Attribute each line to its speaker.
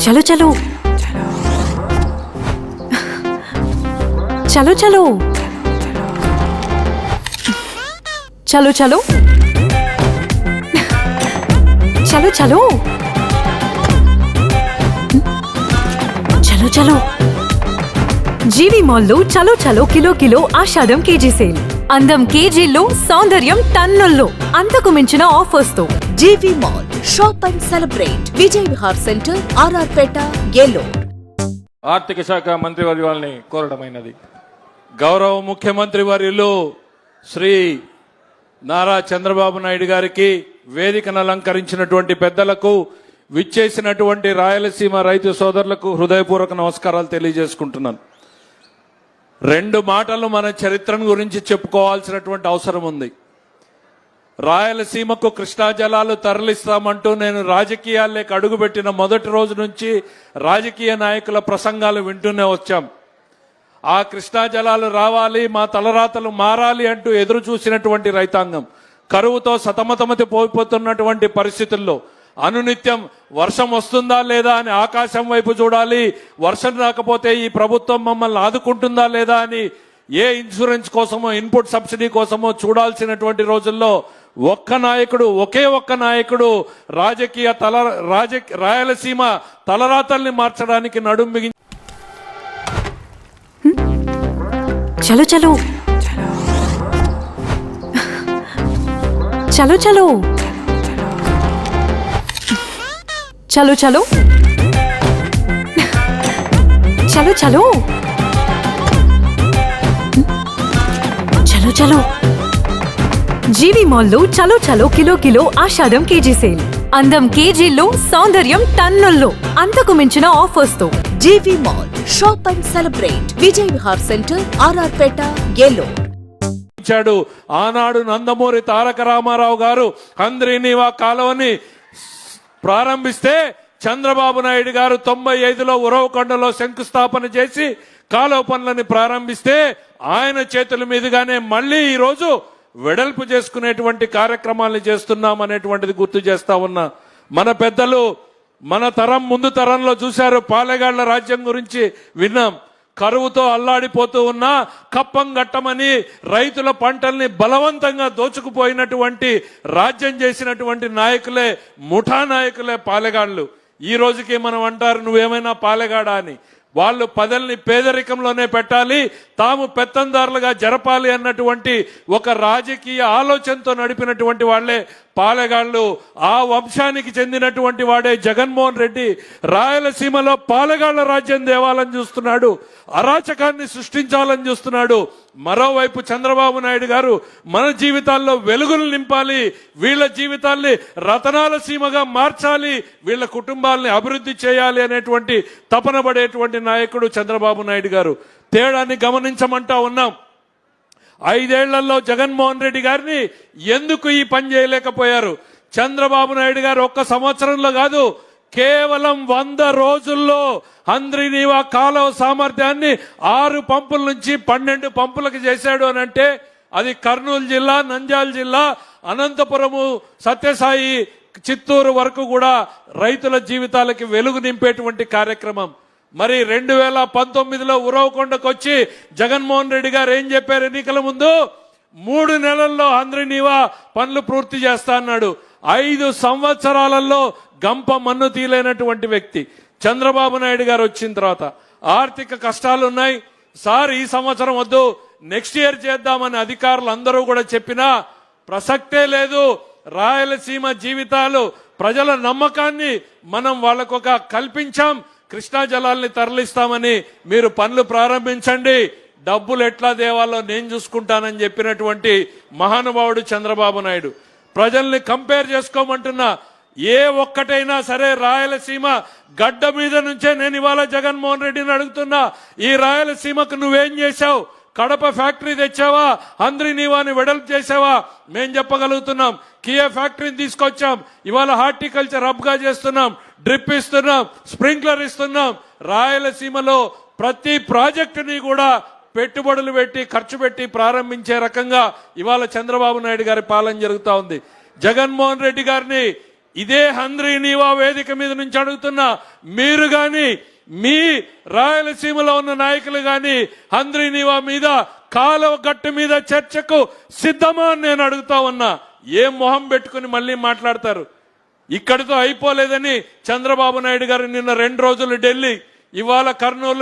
Speaker 1: చలో చలో. చలో చలో. చలో చలో. చలో చలో. చలో చలో. జీవి మాల్లో చలో చలో kilo kilo Ashadham KG sale. అందం కేజీల్లో సౌందర్యం టన్నుల్లో. అంతకు మించిన ఆఫర్స్తో
Speaker 2: GV mall shop and celebrate Vijay Vihar centre RR Peta Eluru
Speaker 3: ఆర్థిక శాఖ మంత్రి వర్యుల్ని కోరడమైనది. గౌరవ ముఖ్యమంత్రి వర్యులు శ్రీ నారా చంద్రబాబు నాయుడు గారికి వేదికను అలంకరించినటువంటి పెద్దలకు విచ్చేసినటువంటి రాయలసీమ రైతు సోదరులకు హృదయపూర్వక నమస్కారాలు తెలియజేసుకుంటున్నాను. రెండు మాటలు మన చరిత్రను గురించి చెప్పుకోవాల్సినటువంటి అవసరం ఉంది. రాయలసీమకు కృష్ణా జలాలు తరలిస్తామంటూ నేను రాజకీయాల్లోకి అడుగుపెట్టిన మొదటి రోజు నుంచి రాజకీయ నాయకుల ప్రసంగాలు వింటూనే వచ్చాం. ఆ కృష్ణా జలాలు రావాలి మా తలరాతలు మారాలి అంటూ ఎదురు చూసినటువంటి రైతాంగం కరువుతో సతమతమతి పోయిపోతున్నటువంటి పరిస్థితుల్లో అనునిత్యం వర్షం వస్తుందా లేదా అని ఆకాశం వైపు చూడాలి వర్షం రాకపోతే ఈ ప్రభుత్వం మమ్మల్ని ఆదుకుంటుందా లేదా అని ఏ ఇన్సూరెన్స్ కోసమో ఇన్పుట్ సబ్సిడీ కోసమో చూడాల్సినటువంటి రోజుల్లో ఒక్క నాయకుడు ఒకే ఒక్క నాయకుడు రాజకీయ తల రాజ రాయలసీమ తలరాతల్ని మార్చడానికి నడుం బిగించి
Speaker 1: చలో చలో. చలో చలో. చలో చలో. చలో చలో. చలో చలో. జీవి మాల్లో చలో చలో kilo kilo Ashadham KG sale. అందం కేజీల్లో సౌందర్యం టన్నుల్లో. అంతకు మించిన ఆఫర్స్తో
Speaker 2: GV mall shop and celebrate. Vijay Vihar centre RR Peta Eluru.
Speaker 3: ఇచ్చాడు ఆనాడు నందమూరి తారక రామారావు గారు హంద్రీనివా కాలువని ప్రారంభిస్తే చంద్రబాబు నాయుడు గారు తొంభై ఐదులో ఉరవకొండలో శంకుస్థాపన చేసి కాలువ పనులని ప్రారంభిస్తే ఆయన చేతుల మీదుగానే మళ్ళీ ఈ రోజు వెడల్పు చేసుకునేటువంటి కార్యక్రమాలను చేస్తున్నాం అనేటువంటిది గుర్తు చేస్తా ఉన్నా. మన పెద్దలు మన తరం ముందు తరంలో చూశారు పాలెగాళ్ళ రాజ్యం గురించి విన్నాం. కరువుతో అల్లాడిపోతూ ఉన్న కప్పం గట్టమని రైతుల పంటల్ని బలవంతంగా దోచుకుపోయినటువంటి రాజ్యం చేసినటువంటి నాయకులే ముఠా నాయకులే పాలెగాళ్ళు ఈ రోజుకి మనం అంటారు నువ్వేమైనా పాలెగాడా అని. వాళ్ళు పదల్ని పేదరికంలోనే పెట్టాలి తాము పెత్తందారులుగా జరపాలి అన్నటువంటి ఒక రాజకీయ ఆలోచనతో నడిపినటువంటి వాళ్ళే పాలెగాళ్ళు ఆ వంశానికి చెందినటువంటి వాడే జగన్మోహన్ రెడ్డి రాయలసీమలో పాలెగాళ్ళ రాజ్యం దేవాలని చూస్తున్నాడు అరాచకాన్ని సృష్టించాలని చూస్తున్నాడు. మరోవైపు చంద్రబాబు నాయుడు గారు మన జీవితాల్లో వెలుగులు నింపాలి వీళ్ళ జీవితాల్ని రతనాల సీమగా మార్చాలి వీళ్ళ కుటుంబాల్ని అభివృద్ధి చేయాలి అనేటువంటి తపన పడేటువంటి నాయకుడు చంద్రబాబు నాయుడు గారు. తేడాన్ని గమనించమంటా ఉన్నాం. ఐదేళ్ళలో జగన్మోహన్ రెడ్డి గారిని ఎందుకు ఈ పని చేయలేకపోయారు? చంద్రబాబు నాయుడు గారు ఒక్క సంవత్సరంలో కాదు కేవలం వంద రోజుల్లో అంద్రినీవా కాలువ సామర్థ్యాన్ని ఆరు పంపుల నుంచి పన్నెండు పంపులకు చేశాడు అని అంటే అది కర్నూలు జిల్లా నంద్యాల జిల్లా అనంతపురము సత్యసాయి చిత్తూరు వరకు కూడా రైతుల జీవితాలకి వెలుగు నింపేటువంటి కార్యక్రమం. మరి రెండు వేల పంతొమ్మిదిలో ఉరవకొండకు వచ్చి జగన్మోహన్ రెడ్డి గారు ఏం చెప్పారు ఎన్నికల ముందు? మూడు నెలల్లో అందరినీవా పనులు పూర్తి చేస్తా అన్నాడు. ఐదు సంవత్సరాలలో గంప మన్ను తీలేనటువంటి వ్యక్తి చంద్రబాబు నాయుడు గారు వచ్చిన తర్వాత. ఆర్థిక కష్టాలు ఉన్నాయి. సార్ ఈ సంవత్సరం వద్దు. నెక్స్ట్ ఇయర్ చేద్దామని అధికారులు అందరూ కూడా చెప్పినా ప్రసక్తే లేదు. రాయలసీమ జీవితాలు ప్రజల నమ్మకాన్ని మనం వాళ్ళకొక కల్పించాం. కృష్ణా జలాల్ని తరలిస్తామని మీరు పనులు ప్రారంభించండి. డబ్బులు ఎట్లా దేవాలో నేను చూసుకుంటానని చెప్పినటువంటి మహానుభావుడు చంద్రబాబు నాయుడు. ప్రజల్ని కంపేర్ చేసుకోమంటున్నా ఏ ఒక్కటైనా సరే రాయలసీమ గడ్డ మీద నుంచే నేను ఇవాళ జగన్మోహన్ రెడ్డిని అడుగుతున్నా. ఈ రాయలసీమకు నువ్వేం చేశావు? కడప ఫ్యాక్టరీ తెచ్చావా? అందరి నీవాని వెడల్పు చేసావా? మేం చెప్పగలుగుతున్నాం. కియా ఫ్యాక్టరీని తీసుకొచ్చాం. ఇవాళ హార్టికల్చర్ హబ్గా చేస్తున్నాం. డ్రిప్ ఇస్తున్నాం. స్ప్రింక్లర్ ఇస్తున్నాం. రాయలసీమలో ప్రతి ప్రాజెక్టుని కూడా పెట్టుబడులు పెట్టి ఖర్చు పెట్టి ప్రారంభించే రకంగా ఇవాళ చంద్రబాబు నాయుడు గారి పాలన జరుగుతూ ఉంది. జగన్మోహన్ రెడ్డి గారిని ఇదే హంద్రీ నీవా వేదిక మీద నుంచి అడుగుతున్నా. మీరు కానీ మీ రాయలసీమలో ఉన్న నాయకులు గాని హంద్రీనివా మీద కాలువ గట్టు మీద చర్చకు సిద్ధమా అని నేను అడుగుతా ఉన్నా. ఏం మొహం పెట్టుకుని మళ్ళీ మాట్లాడతారు? ఇక్కడితో అయిపోలేదని చంద్రబాబు నాయుడు గారు నిన్న రెండు రోజులు ఢిల్లీ ఇవాళ కర్నూలు